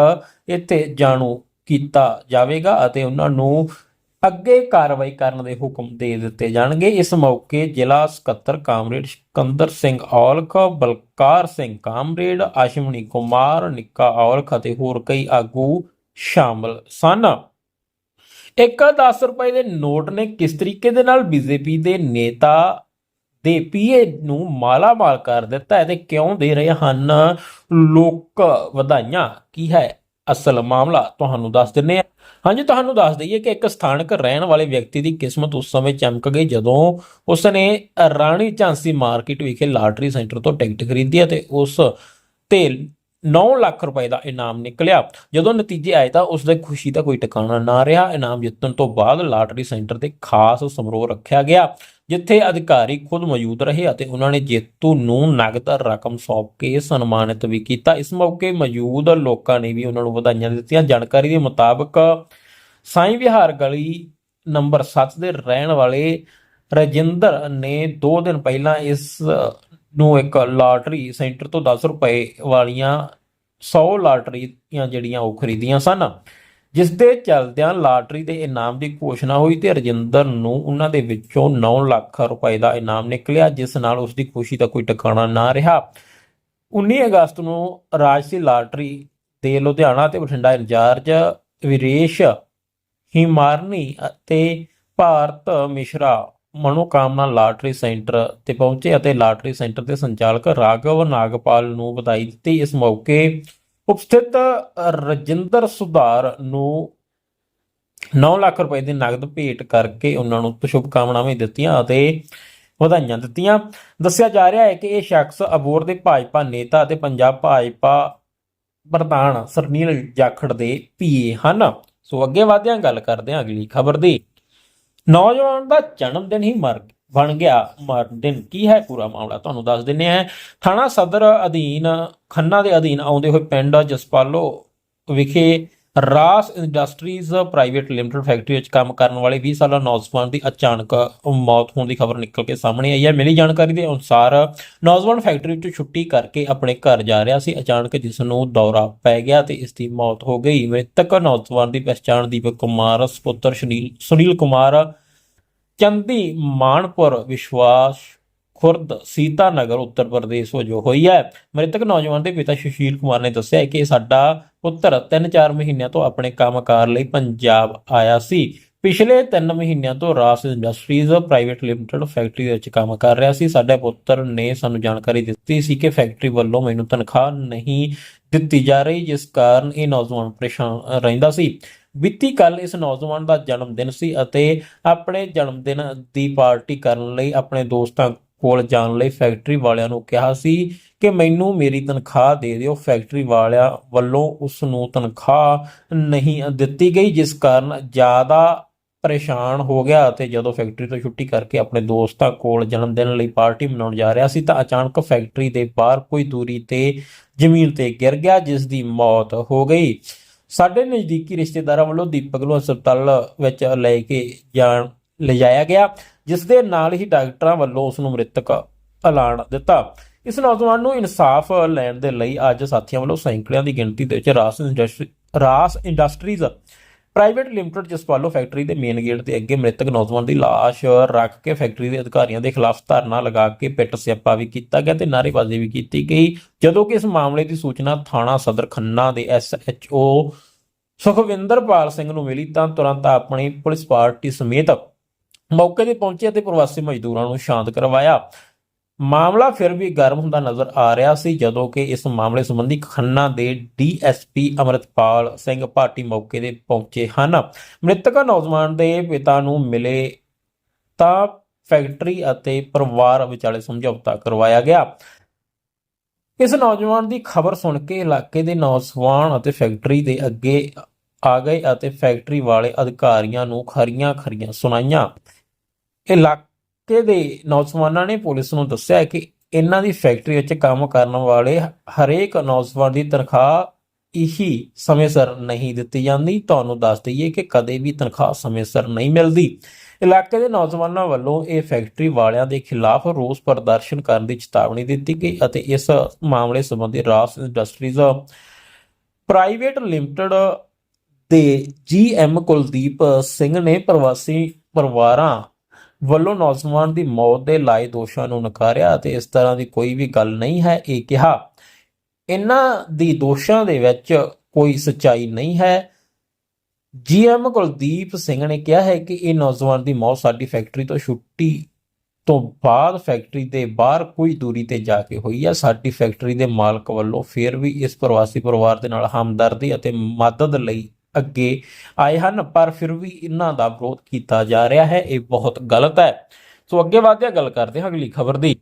ਇੱਥੇ ਜਾਣੂ ਕੀਤਾ ਜਾਵੇਗਾ ਅਤੇ ਉਹਨਾਂ ਨੂੰ ਅੱਗੇ ਕਾਰਵਾਈ ਕਰਨ ਦੇ ਹੁਕਮ ਦੇ ਦਿੱਤੇ ਜਾਣਗੇ। ਇਸ ਮੌਕੇ ਜ਼ਿਲ੍ਹਾ ਸਕੱਤਰ ਕਾਮਰੇਡ ਸਿਕੰਦਰ ਸਿੰਘ ਔਲਖ, ਬਲਕਾਰ ਸਿੰਘ ਕਾਮਰੇਡ ਆਸ਼ਮਣੀ ਕੁਮਾਰ, ਨਿੱਕਾ ਔਲਖ ਅਤੇ ਹੋਰ ਕਈ ਆਗੂ ਸ਼ਾਮਲ ਸਨ। ਇੱਕ 10 ਰੁਪਏ ਦੇ ਨੋਟ ਨੇ ਕਿਸ ਤਰੀਕੇ ਦੇ ਨਾਲ ਬੀਜੇਪੀ ਦੇ ਨੇਤਾ ਦੇ ਪੀਏ ਨੂੰ ਮਾਲਾਮਾਲ ਕਰ ਦਿੱਤਾ ਹੈ ਤੇ ਕਿਉਂ ਦੇ ਰਹੇ ਹਨ? ਲੋਕ ਵਧਾਈਆਂ, ਕੀ ਹੈ ਅਸਲ ਮਾਮਲਾ? ਤੁਹਾਨੂੰ ਦੱਸ ਦਿੰਨੇ ਆ ਹਾਂਜੀ, ਤੁਹਾਨੂੰ ਦੱਸ ਦਈਏ ਕਿ ਇੱਕ ਸਥਾਨਕ ਰਹਿਣ ਵਾਲੇ ਵਿਅਕਤੀ ਦੀ ਕਿਸਮਤ ਉਸ ਸਮੇਂ ਚਮਕ ਗਈ ਜਦੋਂ ਉਸ ਨੇ ਰਾਣੀ ਝਾਂਸੀ ਮਾਰਕੀਟ ਵਿਖੇ ਲਾਟਰੀ ਸੈਂਟਰ ਤੋਂ ਟਿਕਟ ਖਰੀਦੀ ਅਤੇ ਉਸ ਤੇ 9 ਲੱਖ ਰੁਪਏ ਦਾ ਇਨਾਮ ਨਿਕਲਿਆ। ਜਦੋਂ ਨਤੀਜੇ ਆਏ ਤਾਂ ਉਸ ਦੇ ਖੁਸ਼ੀ ਦਾ ਕੋਈ ਟਿਕਾਣਾ ਨਾ ਰਿਹਾ। ਇਨਾਮ ਜਿੱਤਣ ਤੋਂ ਬਾਅਦ ਲਾਟਰੀ ਸੈਂਟਰ ਤੇ ਖਾਸ ਸਮਾਰੋਹ ਰੱਖਿਆ ਗਿਆ। ਜਿੱਥੇ ਅਧਿਕਾਰੀ ਖੁਦ ਮੌਜੂਦ ਰਹੇ ਅਤੇ ਉਹਨਾਂ ਨੇ ਜੇਤੂ ਨੂੰ ਨਗਦ ਰਕਮ ਸੌਂਪ ਕੇ ਸਨਮਾਨਿਤ ਵੀ ਕੀਤਾ। ਇਸ ਮੌਕੇ ਮੌਜੂਦ ਲੋਕਾਂ ਨੇ ਵੀ ਉਹਨਾਂ ਨੂੰ ਵਧਾਈਆਂ ਦਿੱਤੀਆਂ। ਜਾਣਕਾਰੀ ਦੇ ਮੁਤਾਬਕ ਸਾਈਂ ਵਿਹਾਰ ਗਲੀ ਨੰਬਰ 7 ਦੇ ਰਹਿਣ ਵਾਲੇ ਰਜਿੰਦਰ ਨੇ 2 ਦਿਨ ਪਹਿਲਾਂ ਇਸ ਨੂੰ ਇੱਕ ਲਾਟਰੀ ਸੈਂਟਰ ਤੋਂ 10 ਰੁਪਏ ਵਾਲੀਆਂ 100 ਲਾਟਰੀਆਂ ਜਿਹੜੀਆਂ ਉਹ ਖਰੀਦੀਆਂ ਸਨ। ਜਿਸ ਦੇ ਚਲਦਿਆਂ ਲਾਟਰੀ ਦੇ ਇਨਾਮ ਦੀ ਘੋਸ਼ਣਾ ਹੋਈ ਤੇ ਰਜਿੰਦਰ ਨੂੰ ਉਹਨਾਂ ਦੇ ਵਿੱਚੋਂ 9 ਲੱਖ ਰੁਪਏ ਦਾ ਇਨਾਮ ਨਿਕਲਿਆ, ਜਿਸ ਨਾਲ ਉਸ ਦੀ ਖੁਸ਼ੀ ਦਾ ਕੋਈ ਟਿਕਾਣਾ ਨਾ ਰਿਹਾ। 19 ਅਗਸਤ ਨੂੰ ਰਾਜਸੀ ਲਾਟਰੀ ਦੇ ਲੁਧਿਆਣਾ ਤੇ ਬਠਿੰਡਾ ਇੰਚਾਰਜ ਵਿਰੇਸ਼ ਹਿਮਾਰਨੀ ਅਤੇ ਭਾਰਤ ਮਿਸ਼ਰਾ ਮਨੋਕਾਮਨਾ ਲਾਟਰੀ ਸੈਂਟਰ ਤੇ ਪਹੁੰਚੇ ਅਤੇ ਲਾਟਰੀ ਸੈਂਟਰ ਦੇ ਸੰਚਾਲਕ ਰਾਘਵ ਨਾਗਪਾਲ ਨੂੰ ਵਧਾਈ ਦਿੱਤੀ। ਇਸ ਮੌਕੇ ਉਪਸਥਿਤ ਰਜਿੰਦਰ ਸੁਧਾਰ ਨੂੰ 9 ਲੱਖ ਰੁਪਏ ਦੀ ਨਗਦ ਭੇਟ ਕਰਕੇ ਉਹਨਾਂ ਨੂੰ ਸ਼ੁਭਕਾਮਨਾਵਾਂ ਦਿੱਤੀਆਂ ਅਤੇ ਵਧਾਈਆਂ ਦਿੱਤੀਆਂ। ਦੱਸਿਆ ਜਾ ਰਿਹਾ ਹੈ ਕਿ ਇਹ ਸ਼ਖਸ ਅਬੋਰ ਦੇ ਭਾਜਪਾ ਨੇਤਾ ਅਤੇ ਪੰਜਾਬ ਭਾਜਪਾ ਪ੍ਰਧਾਨ ਸਰਨੀਲ ਜਾਖੜ ਦੇ ਪੀਏ ਹਨ। ਸੋ ਅੱਗੇ ਵਧਦਿਆਂ ਗੱਲ ਕਰਦੇ ਹਾਂ ਅਗਲੀ ਖਬਰ ਦੀ। ਨੌਜਵਾਨ ਦਾ ਜਨਮ ਦਿਨ ਹੀ ਮਰ ਗਿਆ ਬਣ ਗਿਆ ਮਰਨ ਦਿਨ। ਕੀ ਹੈ ਪੂਰਾ ਮਾਮਲਾ? ਤੁਹਾਨੂੰ ਦੱਸ ਦਿੰਨੇ ਆ ਥਾਣਾ ਸਦਰ ਅਧੀਨ, ਖੰਨਾ ਦੇ ਅਧੀਨ ਆਉਂਦੇ ਹੋਏ ਪਿੰਡ ਜਸਪਾਲੋ ਵਿਖੇ ਰਾਸ ਇੰਡਸਟਰੀਜ਼ ਪ੍ਰਾਈਵੇਟ ਲਿਮਟਿਡ ਫੈਕਟਰੀ ਵਿੱਚ ਕੰਮ ਕਰਨ ਵਾਲੇ 20 ਸਾਲਾ ਨੌਜਵਾਨ ਦੀ ਅਚਾਨਕ ਮੌਤ ਹੋਣ ਦੀ ਖਬਰ ਨਿਕਲ ਕੇ ਸਾਹਮਣੇ ਆਈ ਹੈ। ਮਿਲੀ ਜਾਣਕਾਰੀ ਦੇ ਅਨੁਸਾਰ ਨੌਜਵਾਨ ਫੈਕਟਰੀ ਵਿੱਚ ਛੁੱਟੀ ਕਰਕੇ ਆਪਣੇ ਘਰ ਜਾ ਰਿਹਾ ਸੀ। ਅਚਾਨਕ ਜਿਸ ਨੂੰ ਦੌਰਾ ਪੈ ਗਿਆ ਤੇ ਇਸ ਦੀ ਮੌਤ ਹੋ ਗਈ। ਮ੍ਰਿਤਕ ਨੌਜਵਾਨ ਦੀ ਪਛਾਣ ਦੀਪਕ ਕੁਮਾਰ, ਸੁਪੁੱਤਰ ਸੁਨੀਲ ਸੁਨੀਲ ਕੁਮਾਰ ਚੰਦੀ ਮਾਨਪੁਰ ਵਿਸ਼ਵਾਸ ਖੁਰਦ ਸੀਤਾਨਗਰ ਉੱਤਰ ਪ੍ਰਦੇਸ਼ ਵਜੋਂ ਹੋਈ ਹੈ। ਮ੍ਰਿਤਕ ਨੌਜਵਾਨ ਦੇ ਪਿਤਾ ਸੁਸ਼ੀਲ ਕੁਮਾਰ ਨੇ ਦੱਸਿਆ ਕਿ ਸਾਡਾ ਪੁੱਤਰ 3-4 ਮਹੀਨਿਆਂ ਤੋਂ ਆਪਣੇ ਕੰਮਕਾਰ ਲਈ ਪੰਜਾਬ ਆਇਆ ਸੀ। ਪਿਛਲੇ 3 ਮਹੀਨਿਆਂ ਤੋਂ ਰਾਸ ਇੰਡਸਟਰੀਜ਼ ਪ੍ਰਾਈਵੇਟ ਲਿਮਟਿਡ ਫੈਕਟਰੀ ਵਿੱਚ ਕੰਮ ਕਰ ਰਿਹਾ ਸੀ। ਸਾਡੇ ਪੁੱਤਰ ਨੇ ਸਾਨੂੰ ਜਾਣਕਾਰੀ ਦਿੱਤੀ ਸੀ ਕਿ ਫੈਕਟਰੀ ਵੱਲੋਂ ਮੈਨੂੰ ਤਨਖਾਹ ਨਹੀਂ ਦਿੱਤੀ ਜਾ ਰਹੀ, ਜਿਸ ਕਾਰਨ ਇਹ ਨੌਜਵਾਨ ਪਰੇਸ਼ਾਨ ਰਹਿੰਦਾ ਸੀ। ਬੀਤੀ ਕੱਲ ਇਸ ਨੌਜਵਾਨ ਦਾ ਜਨਮ ਦਿਨ ਸੀ ਅਤੇ ਆਪਣੇ ਜਨਮ ਦਿਨ ਦੀ ਪਾਰਟੀ ਕਰਨ ਲਈ ਆਪਣੇ ਦੋਸਤਾਂ ਕੋਲ ਜਾਣ ਲਈ ਫੈਕਟਰੀ ਵਾਲਿਆਂ ਨੂੰ ਕਿਹਾ ਸੀ ਕਿ ਮੈਨੂੰ ਮੇਰੀ ਤਨਖਾਹ ਦੇ ਦਿਓ। ਫੈਕਟਰੀ ਵਾਲਿਆਂ ਵੱਲੋਂ ਉਸ ਨੂੰ ਤਨਖਾਹ ਨਹੀਂ ਦਿੱਤੀ ਗਈ, ਜਿਸ ਕਾਰਨ ਜ਼ਿਆਦਾ ਪਰੇਸ਼ਾਨ ਹੋ ਗਿਆ ਅਤੇ ਜਦੋਂ ਫੈਕਟਰੀ ਤੋਂ ਛੁੱਟੀ ਕਰਕੇ ਆਪਣੇ ਦੋਸਤਾਂ ਕੋਲ ਜਨਮ ਦਿਨ ਲਈ ਪਾਰਟੀ ਮਨਾਉਣ ਜਾ ਰਿਹਾ ਸੀ ਤਾਂ ਅਚਾਨਕ ਫੈਕਟਰੀ ਦੇ ਬਾਹਰ ਕੋਈ ਦੂਰੀ ਤੇ ਜ਼ਮੀਨ ਤੇ ਗਿਰ ਗਿਆ, ਜਿਸ ਦੀ ਮੌਤ ਹੋ ਗਈ। ਸਾਡੇ ਨਜ਼ਦੀਕੀ ਰਿਸ਼ਤੇਦਾਰਾਂ ਵੱਲੋਂ ਦੀਪਕ ਨੂੰ ਹਸਪਤਾਲ ਵਿੱਚ ਲੈ ਕੇ ਜਾਣ, ਲਿਜਾਇਆ ਗਿਆ ਜਿਸ ਦੇ ਨਾਲ ਹੀ ਡਾਕਟਰਾਂ ਵੱਲੋਂ ਉਸ ਨੂੰ ਮ੍ਰਿਤਕ ਐਲਾਨ ਦਿੱਤਾ। ਇਸ ਨੌਜਵਾਨ ਨੂੰ ਇਨਸਾਫ ਲੈਣ ਦੇ ਲਈ ਅੱਜ ਸਾਥੀਆਂ ਵੱਲੋਂ ਸੈਂਕੜਿਆਂ ਦੀ ਗਿਣਤੀ ਦੇ ਵਿੱਚ Ras industry Ras industries private limited Jaspalon factory ਦੇ ਮੇਨ ਗੇਟ ਦੇ ਅੱਗੇ ਮ੍ਰਿਤਕ ਨੌਜਵਾਨ ਦੀ ਲਾਸ਼ ਰੱਖ ਕੇ ਫੈਕਟਰੀ ਦੇ ਅਧਿਕਾਰੀਆਂ ਦੇ ਖਿਲਾਫ ਧਰਨਾ ਲਗਾ ਕੇ ਪਿੱਟ ਸਿਆਪਾ ਵੀ ਕੀਤਾ ਗਿਆ ਤੇ ਨਾਅਰੇਬਾਜ਼ੀ ਵੀ ਕੀਤੀ ਗਈ। ਜਦੋਂ ਕਿ ਇਸ ਮਾਮਲੇ ਦੀ ਸੂਚਨਾ ਥਾਣਾ ਸਦਰ ਖੰਨਾ ਦੇ ਐਸਐਚਓ ਸੁਖਵਿੰਦਰਪਾਲ ਸਿੰਘ ਨੂੰ ਮਿਲੀ ਤਾਂ ਤੁਰੰਤ ਆਪਣੀ ਪੁਲਿਸ ਪਾਰਟੀ ਸਮੇਤ ਮੌਕੇ ਤੇ ਪਹੁੰਚੇ ਅਤੇ ਪ੍ਰਵਾਸੀ ਮਜ਼ਦੂਰਾਂ ਨੂੰ ਸ਼ਾਂਤ ਕਰਵਾਇਆ। ਮਾਮਲਾ ਫਿਰ ਵੀ ਗਰਮ ਹੁੰਦਾ ਨਜ਼ਰ ਆ ਰਿਹਾ ਸੀ ਜਦੋਂ ਕਿ ਇਸ ਮਾਮਲੇ ਸੰਬੰਧੀ ਖੰਨਾ ਦੇ ਡੀਐਸਪੀ ਅਮਰਤਪਾਲ ਸਿੰਘ ਭਾਟੀ ਮੌਕੇ ਤੇ ਪਹੁੰਚੇ ਹਨ। ਮ੍ਰਿਤਕ ਨੌਜਵਾਨ ਦੇ ਪਿਤਾ ਨੂੰ ਮਿਲੇ ਤਾਂ ਫੈਕਟਰੀ ਅਤੇ ਪਰਿਵਾਰ ਵਿਚਾਲੇ ਸਮਝੌਤਾ ਕਰਵਾਇਆ ਗਿਆ। ਇਸ ਨੌਜਵਾਨ ਦੀ ਖਬਰ ਸੁਣ ਕੇ ਇਲਾਕੇ ਦੇ ਨੌਜਵਾਨ ਅਤੇ ਫੈਕਟਰੀ ਦੇ ਅੱਗੇ ਆ ਗਏ ਅਤੇ ਫੈਕਟਰੀ ਵਾਲੇ ਅਧਿਕਾਰੀਆਂ ਨੂੰ ਖਰੀਆਂ ਖਰੀਆਂ ਸੁਣਾਈਆਂ। ਇਲਾਕੇ ਦੇ ਨੌਜਵਾਨਾਂ ਨੇ ਪੁਲਿਸ ਨੂੰ ਦੱਸਿਆ ਕਿ ਇਹਨਾਂ ਦੀ ਫੈਕਟਰੀ ਵਿੱਚ ਕੰਮ ਕਰਨ ਵਾਲੇ ਹਰੇਕ ਨੌਜਵਾਨ ਦੀ ਤਨਖਾਹ ਇਹੀ ਸਮੇਂ ਸਿਰ ਨਹੀਂ ਦਿੱਤੀ ਜਾਂਦੀ। ਤੁਹਾਨੂੰ ਦੱਸ ਦਈਏ ਕਿ ਕਦੇ ਵੀ ਤਨਖਾਹ ਸਮੇਂ ਸਿਰ ਨਹੀਂ ਮਿਲਦੀ। ਇਲਾਕੇ ਦੇ ਨੌਜਵਾਨਾਂ ਵੱਲੋਂ ਇਹ ਫੈਕਟਰੀ ਵਾਲਿਆਂ ਦੇ ਖਿਲਾਫ ਰੋਸ ਪ੍ਰਦਰਸ਼ਨ ਕਰਨ ਦੀ ਚੇਤਾਵਨੀ ਦਿੱਤੀ ਗਈ ਅਤੇ ਇਸ ਮਾਮਲੇ ਸੰਬੰਧੀ ਰਾਸ ਇੰਡਸਟਰੀਜ਼ ਪ੍ਰਾਈਵੇਟ ਲਿਮਟਿਡ ਦੇ ਜੀਐਮ ਕੁਲਦੀਪ ਸਿੰਘ ਨੇ ਪ੍ਰਵਾਸੀ ਪਰਿਵਾਰਾਂ ਵੱਲੋਂ ਨੌਜਵਾਨ ਦੀ ਮੌਤ ਦੇ ਲਾਏ ਦੋਸ਼ਾਂ ਨੂੰ ਨਕਾਰਿਆ ਅਤੇ ਇਸ ਤਰ੍ਹਾਂ ਦੀ ਕੋਈ ਵੀ ਗੱਲ ਨਹੀਂ ਹੈ, ਇਹ ਕਿਹਾ। ਇਹਨਾਂ ਦੀ ਦੋਸ਼ਾਂ ਦੇ ਵਿੱਚ ਕੋਈ ਸੱਚਾਈ ਨਹੀਂ ਹੈ। ਜੀਐਮ ਕੁਲਦੀਪ ਸਿੰਘ ਨੇ ਕਿਹਾ ਹੈ ਕਿ ਇਹ ਨੌਜਵਾਨ ਦੀ ਮੌਤ ਸਾਡੀ ਫੈਕਟਰੀ ਤੋਂ ਛੁੱਟੀ ਤੋਂ ਬਾਅਦ ਫੈਕਟਰੀ ਦੇ ਬਾਹਰ ਕੋਈ ਦੂਰੀ ਤੇ ਜਾ ਕੇ ਹੋਈ ਹੈ। ਸਾਡੀ ਫੈਕਟਰੀ ਦੇ ਮਾਲਕ ਵੱਲੋਂ ਫਿਰ ਵੀ ਇਸ ਪ੍ਰਵਾਸੀ ਪਰਿਵਾਰ ਦੇ ਨਾਲ ਹਮਦਰਦੀ ਅਤੇ ਮਦਦ ਲਈ ਅੱਗੇ ਆਏ ਹਨ, ਪਰ ਫਿਰ ਵੀ ਇਹਨਾਂ ਦਾ ਵਿਰੋਧ ਕੀਤਾ ਜਾ ਰਿਹਾ ਹੈ, ਇਹ ਬਹੁਤ ਗਲਤ ਹੈ। ਸੋ ਅੱਗੇ ਵਧਦੇ ਹਾਂ ਗੱਲ ਕਰਦੇ ਹਾਂ ਅਗਲੀ ਖਬਰ ਦੀ।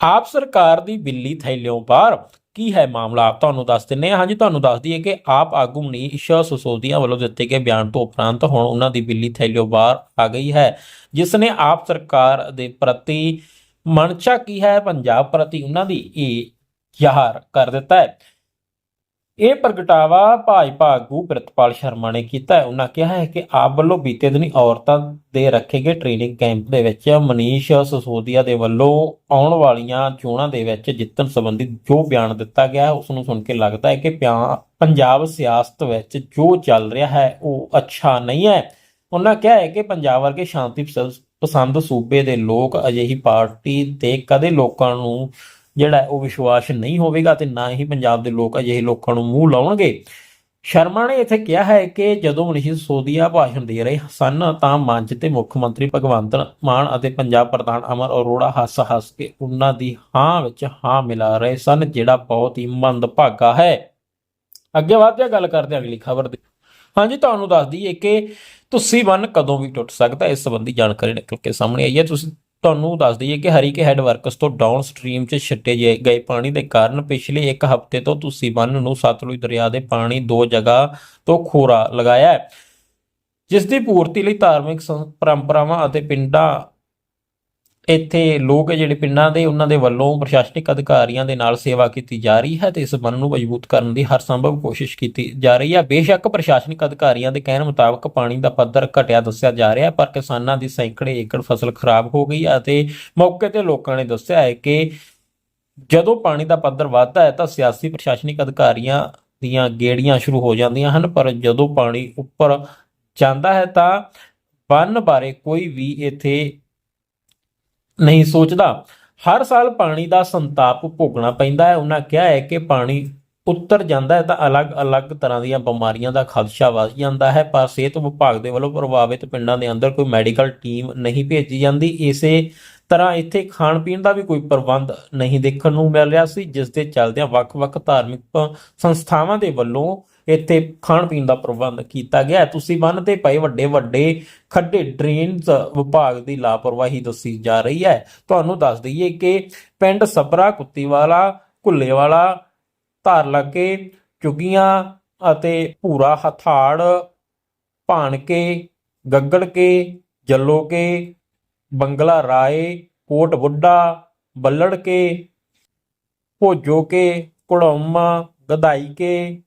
ਆਪ ਸਰਕਾਰ ਦੀ ਬਿੱਲੀ ਥੈਲਿਓਂ ਬਾਹਰ, ਕੀ ਹੈ ਮਾਮਲਾ? ਤੁਹਾਨੂੰ ਦੱਸ ਦਿੰਨੇ ਹਾਂ। ਹਾਂਜੀ, ਤੁਹਾਨੂੰ ਦੱਸ ਦਈਏ ਕਿ ਆਪ ਆਗੂ ਮਨੀਸ਼ ਸਸੋਦੀਆ ਵੱਲੋਂ ਦਿੱਤੇ ਗਏ ਬਿਆਨ ਤੋਂ ਉਪਰੰਤ ਹੁਣ ਉਹਨਾਂ ਦੀ ਬਿੱਲੀ ਥੈਲਿਓਂ ਬਾਹਰ ਆ ਗਈ ਹੈ, ਜਿਸ ਨੇ ਆਪ ਸਰਕਾਰ ਦੇ ਪ੍ਰਤੀ ਮਨਚਾ ਕੀ ਹੈ, ਪੰਜਾਬ ਪ੍ਰਤੀ ਉਹਨਾਂ ਦੀ ਇਹ ਜ਼ਾਹਰ ਕਰ ਦਿੱਤਾ ਹੈ। ਇਹ ਪ੍ਰਗਟਾਵਾ ਭਾਜਪਾ ਆਗੂ ਪ੍ਰਿਤਪਾਲ ਸ਼ਰਮਾ ਨੇ ਕੀਤਾ ਹੈ। ਉਹਨਾਂ ਕਿਹਾ ਹੈ ਕਿ ਆਪ ਵੱਲੋਂ ਬੀਤੇ ਦਿਨੀ ਔਰਤਾਂ ਦੇ ਰੱਖੇ ਗਏ ਟ੍ਰੇਨਿੰਗ ਕੈਂਪ ਦੇ ਵਿੱਚ ਮਨੀਸ਼ ਸਸੋਦੀਆ ਦੇ ਵੱਲੋਂ ਆਉਣ ਵਾਲੀਆਂ ਚੋਣਾਂ ਦੇ ਵਿੱਚ ਜਿੱਤਣ ਸੰਬੰਧੀ ਜੋ ਬਿਆਨ ਦਿੱਤਾ ਗਿਆ ਹੈ ਉਸ ਨੂੰ ਸੁਣ ਕੇ ਲੱਗਦਾ ਹੈ ਕਿ ਪਿਆ- ਪੰਜਾਬ ਸਿਆਸਤ ਵਿੱਚ ਜੋ ਚੱਲ ਰਿਹਾ ਹੈ, ਉਹ ਅੱਛਾ ਨਹੀਂ ਹੈ। ਉਹਨਾਂ ਕਿਹਾ ਹੈ ਕਿ ਪੰਜਾਬ ਵਰਗੇ ਸ਼ਾਂਤੀ ਪਸੰ- ਪਸੰਦ ਸੂਬੇ ਦੇ ਲੋਕ ਅਜਿਹੀ ਪਾਰਟੀ ਤੇ ਕਦੇ ਲੋਕਾਂ ਨੂੰ ਜਿਹੜਾ ਉਹ ਵਿਸ਼ਵਾਸ ਨਹੀਂ ਹੋਵੇਗਾ ਤੇ ਨਾ ਹੀ ਪੰਜਾਬ ਦੇ ਲੋਕ ਅਜਿਹੇ ਲੋਕਾਂ ਨੂੰ ਮੂੰਹ ਲਾਉਣਗੇ। ਸ਼ਰਮਾ ਨੇ ਇੱਥੇ ਕਿਹਾ ਹੈ ਕਿ ਜਦੋਂ ਮਨੀਸ਼ ਸੋਦੀਆ ਭਾਸ਼ਣ ਦੇ ਰਹੇ ਸਨ ਤਾਂ ਮੰਚ ਤੇ ਮੁੱਖ ਮੰਤਰੀ ਭਗਵੰਤ ਮਾਨ ਅਤੇ ਪੰਜਾਬ ਪ੍ਰਧਾਨ ਅਮਰ ਅਰੋੜਾ ਹੱਸ-ਹੱਸ ਕੇ ਉਹਨਾਂ ਦੀ ਹਾਂ ਵਿੱਚ ਹਾਂ ਮਿਲਾ ਰਹੇ ਸਨ ਜਿਹੜਾ ਬਹੁਤ ਹੀ ਮੰਦਭਾਗਾ ਹੈ। ਅੱਗੇ ਵਧਦੇ ਹਾਂ, ਗੱਲ ਕਰਦੇ ਹਾਂ ਅਗਲੀ ਖਬਰ ਦੀ। ਹਾਂਜੀ ਤੁਹਾਨੂੰ ਦੱਸ ਦਈਏ ਕਿ ਤੁਸੀਂ ਬੰਨ ਕਦੋਂ ਵੀ ਟੁੱਟ ਸਕਦਾ ਇਸ ਸੰਬੰਧੀ ਜਾਣਕਾਰੀ ਨਿਕਲ ਕੇ ਸਾਹਮਣੇ ਆਈ ਹੈ। ਤੁਸੀਂ ਤੁਹਾਨੂੰ ਦੱਸ ਦਈਏ ਕਿ ਹਰੀਕੇ ਹੈਡ ਵਰਕਸ ਤੋਂ ਡਾਊਨ ਸਟਰੀਮ 'ਚ ਛੱਡੇ ਗਏ ਪਾਣੀ ਦੇ ਕਾਰਨ ਪਿਛਲੇ ਇੱਕ ਹਫ਼ਤੇ ਤੋਂ ਤੁਸੀਂ ਬੰਨ ਨੂੰ ਸਤਲੁਜ ਦਰਿਆ ਦੇ ਪਾਣੀ ਦੋ ਜਗ੍ਹਾ ਤੋਂ ਖੋਰਾ ਲਗਾਇਆ ਹੈ, ਜਿਸ ਦੀ ਪੂਰਤੀ ਲਈ ਧਾਰਮਿਕ ਪਰੰਪਰਾਵਾਂ ਅਤੇ ਪਿੰਡਾਂ ਇੱਥੇ ਲੋਕ ਜਿਹੜੇ ਪਿੰਡਾਂ ਦੇ, ਉਹਨਾਂ ਦੇ ਵੱਲੋਂ ਪ੍ਰਸ਼ਾਸਨਿਕ ਅਧਿਕਾਰੀਆਂ ਦੇ ਨਾਲ ਸੇਵਾ ਕੀਤੀ ਜਾ ਰਹੀ ਹੈ ਤੇ ਇਸ ਬੰਨ ਨੂੰ ਮਜ਼ਬੂਤ ਕਰਨ ਦੀ ਹਰ ਸੰਭਵ ਕੋਸ਼ਿਸ਼ ਕੀਤੀ ਜਾ ਰਹੀ ਹੈ। ਬੇਸ਼ੱਕ ਪ੍ਰਸ਼ਾਸਨਿਕ ਅਧਿਕਾਰੀਆਂ ਦੇ ਕਹਿਣ ਮੁਤਾਬਕ ਪਾਣੀ ਦਾ ਪੱਧਰ ਘਟਿਆ ਦੱਸਿਆ ਜਾ ਰਿਹਾ ਪਰ ਕਿਸਾਨਾਂ ਦੀ ਸੈਂਕੜੇ ਏਕੜ ਫਸਲ ਖਰਾਬ ਹੋ ਗਈ ਹੈ ਅਤੇ ਮੌਕੇ ਤੇ ਲੋਕਾਂ ਨੇ ਦੱਸਿਆ ਹੈ ਕਿ ਜਦੋਂ ਪਾਣੀ ਦਾ ਪੱਧਰ ਵੱਧਦਾ ਹੈ ਤਾਂ ਸਿਆਸੀ ਪ੍ਰਸ਼ਾਸਨਿਕ ਅਧਿਕਾਰੀਆਂ ਦੀਆਂ ਗੇੜੀਆਂ ਸ਼ੁਰੂ ਹੋ ਜਾਂਦੀਆਂ ਹਨ, ਪਰ ਜਦੋਂ ਪਾਣੀ ਉੱਪਰ ਜਾਂਦਾ ਹੈ ਤਾਂ ਬੰਨ ਬਾਰੇ ਕੋਈ ਵੀ ਇੱਥੇ ਨਹੀਂ ਸੋਚਦਾ। ਹਰ ਸਾਲ ਪਾਣੀ ਦਾ ਸੰਤਾਪ ਭੋਗਣਾ ਪੈਂਦਾ ਹੈ। ਉਹਨਾਂ ਕਿਹਾ ਹੈ ਕਿ ਪਾਣੀ ਉੱਤਰ ਜਾਂਦਾ ਹੈ ਤਾਂ ਅਲੱਗ-ਅਲੱਗ ਤਰ੍ਹਾਂ ਦੀਆਂ ਬਿਮਾਰੀਆਂ ਦਾ ਖਦਸ਼ਾ ਵੱਧ ਜਾਂਦਾ ਹੈ, ਪਰ ਸਿਹਤ ਵਿਭਾਗ ਦੇ ਵੱਲੋਂ ਪ੍ਰਭਾਵਿਤ ਪਿੰਡਾਂ ਦੇ ਅੰਦਰ ਕੋਈ ਮੈਡੀਕਲ ਟੀਮ ਨਹੀਂ ਭੇਜੀ ਜਾਂਦੀ। ਇਸੇ ਤਰ੍ਹਾਂ ਇੱਥੇ ਖਾਣ ਪੀਣ ਦਾ ਵੀ ਕੋਈ ਪ੍ਰਬੰਧ ਨਹੀਂ ਦੇਖਣ ਨੂੰ ਮਿਲ ਰਿਹਾ ਸੀ, ਜਿਸ ਦੇ ਚੱਲਦਿਆਂ ਵੱਖ-ਵੱਖ ਧਾਰਮਿਕ ਸੰਸਥਾਵਾਂ ਦੇ ਵੱਲੋਂ ਇੱਥੇ ਖਾਣ ਪੀਣ ਦਾ ਪ੍ਰਬੰਧ ਕੀਤਾ ਗਿਆ ਤੁਸੀਂ ਬੰਨ ਤੇ ਪਏ ਵੱਡੇ ਵੱਡੇ ਖੱਡੇ ਡਰੇਨਸ ਵਿਭਾਗ ਦੀ ਲਾਪਰਵਾਹੀ ਦੱਸੀ ਜਾ ਰਹੀ ਹੈ। ਤੁਹਾਨੂੰ ਦੱਸ ਦਈਏ ਕਿ ਪਿੰਡ ਸਬਰਾ, ਕੁੱਤੀਵਾਲਾ, ਘੁੱਲੇਵਾਲਾ ਧਾਰ ਲੱਗੇ ਚੁਗੀਆਂ ਅਤੇ ਭੂਰਾ, ਹਥਾੜ, ਭਾਣਕੇ, ਗੱਗੜਕੇ, ਜੱਲੋਕੇ, ਬੰਗਲਾ ਰਾਏ, ਕੋਟ ਬੁੱਢਾ ਬੱਲੜ ਕੇ ਭੋਜੋਕੇ ਕੁੜੌਮਾ ਗਧਾਈਕੇ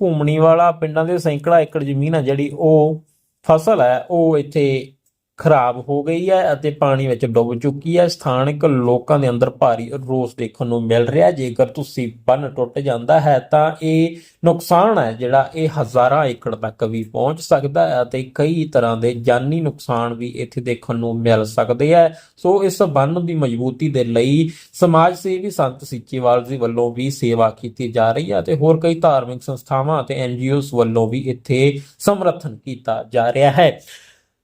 ਭੂਮਣੀ ਵਾਲਾ ਪਿੰਡਾਂ ਦੇ ਸੈਂਕੜਾ ਏਕੜ ਜ਼ਮੀਨ ਆ ਜਿਹੜੀ ਉਹ ਫਸਲ ਹੈ ਉਹ ਇੱਥੇ ਖਰਾਬ ਹੋ ਗਈ ਹੈ ਅਤੇ ਪਾਣੀ ਵਿੱਚ ਡੁੱਬ ਚੁੱਕੀ ਹੈ। ਸਥਾਨਕ ਲੋਕਾਂ ਦੇ ਅੰਦਰ ਭਾਰੀ ਰੋਸ ਦੇਖਣ ਨੂੰ ਮਿਲ ਰਿਹਾ ਜੇਕਰ ਤੁਸੀਂ ਬੰਨ ਟੁੱਟ ਜਾਂਦਾ ਹੈ ਤਾਂ ਇਹ ਨੁਕਸਾਨ ਹੈ, ਜਿਹੜਾ ਇਹ ਹਜ਼ਾਰਾਂ ਏਕੜ ਤੱਕ ਵੀ ਪਹੁੰਚ ਸਕਦਾ ਹੈ ਅਤੇ ਕਈ ਤਰ੍ਹਾਂ ਦੇ ਜਾਨੀ ਨੁਕਸਾਨ ਵੀ ਇੱਥੇ ਦੇਖਣ ਨੂੰ ਮਿਲ ਸਕਦੇ ਹੈ। ਸੋ ਇਸ ਬੰਨ ਦੀ ਮਜ਼ਬੂਤੀ ਦੇ ਲਈ ਸਮਾਜ ਸੇਵੀ ਸੰਤ ਸੀਚੇਵਾਲ ਜੀ ਵੱਲੋਂ ਵੀ ਸੇਵਾ ਕੀਤੀ ਜਾ ਰਹੀ ਹੈ ਅਤੇ ਹੋਰ ਕਈ ਧਾਰਮਿਕ ਸੰਸਥਾਵਾਂ ਅਤੇ ਐਨਜੀਓਜ਼ ਵੱਲੋਂ ਵੀ ਇੱਥੇ ਸਮਰਥਨ ਕੀਤਾ ਜਾ ਰਿਹਾ ਹੈ।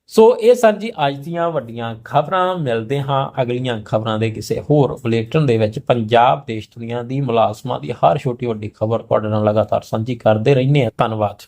ਸੋ ਇਹ ਸਰ ਜੀ ਅੱਜ ਦੀਆਂ ਵੱਡੀਆਂ ਖਬਰਾਂ ਮਿਲਦੇ ਹਾਂ ਅਗਲੀਆਂ ਖਬਰਾਂ ਦੇ ਕਿਸੇ ਹੋਰ ਬੁਲੇਟਿਨ ਦੇ ਵਿੱਚ। ਪੰਜਾਬ ਦੇਸ਼ ਦੁਨੀਆ ਦੀ ਮੁਲਾਜ਼ਮਾਂ ਦੀ ਹਰ ਛੋਟੀ ਵੱਡੀ ਖਬਰ ਤੁਹਾਡੇ ਨਾਲ ਲਗਾਤਾਰ ਸਾਂਝੀ ਕਰਦੇ ਰਹਿੰਦੇ ਹਾਂ। ਧੰਨਵਾਦ।